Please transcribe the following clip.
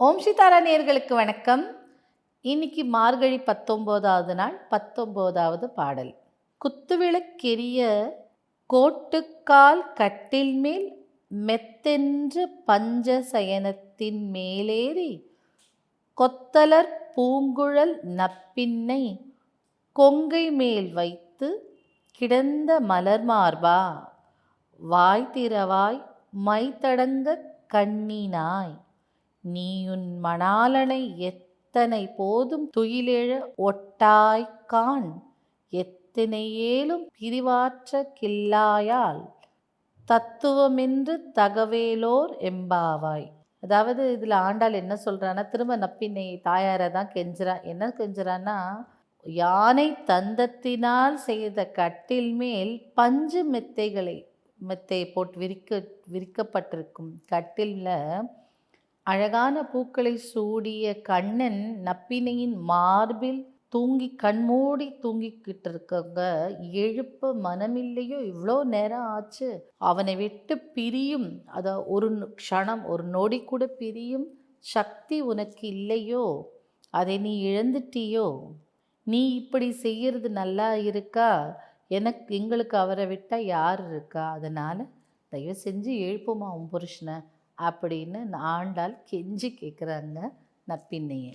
ஓம் சீதாரா நேர்களுக்கு வணக்கம். இன்னைக்கு மார்கழி பத்தொம்போதாவது நாள் பத்தொம்போதாவது பாடல். குத்துவிளக்கெரிய கோட்டுக்கால் கட்டில் மேல் மெத்தென்று பஞ்ச சயனத்தின் மேலேறி கொத்தலர் பூங்குழல் நப்பின்னை கொங்கை மேல் வைத்து கிடந்த மலர் மார்பா வாய் திறவாய் மைத்தடங்க கண்ணினாய். நீயுன் மணாலனை எத்தனை போதும் துயிலெழ ஒட்டாய்க்கான் எத்தனை ஏலும் பிரிவாற்ற கில்லாயால்? தத்துவமென்று தகவேலோர் எம்பாவாய். அதாவது இதில் ஆண்டாள் என்ன சொல்கிறான்னா திரும்ப நப்பின்னை தாயாரை தான் கெஞ்சுறா. என்ன கெஞ்சுறான்னா யானை தந்தத்தினால் செய்த கட்டில் மேல் பஞ்சு மெத்தைகளை மெத்தை போட்டு விரிக்க விரிக்கப்பட்டிருக்கும் கட்டிலில் அழகான பூக்களை சூடிய கண்ணன் நப்பினையின் மார்பில் தூங்கி கண்மூடி தூங்கிக்கிட்டு இருக்கவங்க எழுப்ப மனமில்லையோ? இவ்வளோ நேரம் ஆச்சு. அவனை விட்டு பிரியும். அதை ஒரு க்ஷணம் ஒரு நொடி கூட பிரியும் சக்தி உனக்கு இல்லையோ? அதை நீ இழந்துட்டியோ? நீ இப்படி செய்கிறது நல்லா இருக்கா? எனக்கு எங்களுக்கு அவரை விட்டால் யார் இருக்கா? அதனால் தயவு செஞ்சு எழுப்புமா உன் புருஷனை. அப்படின்னு ஆண்டாள் கெஞ்சி கேட்குறாங்க நப்பின்னையை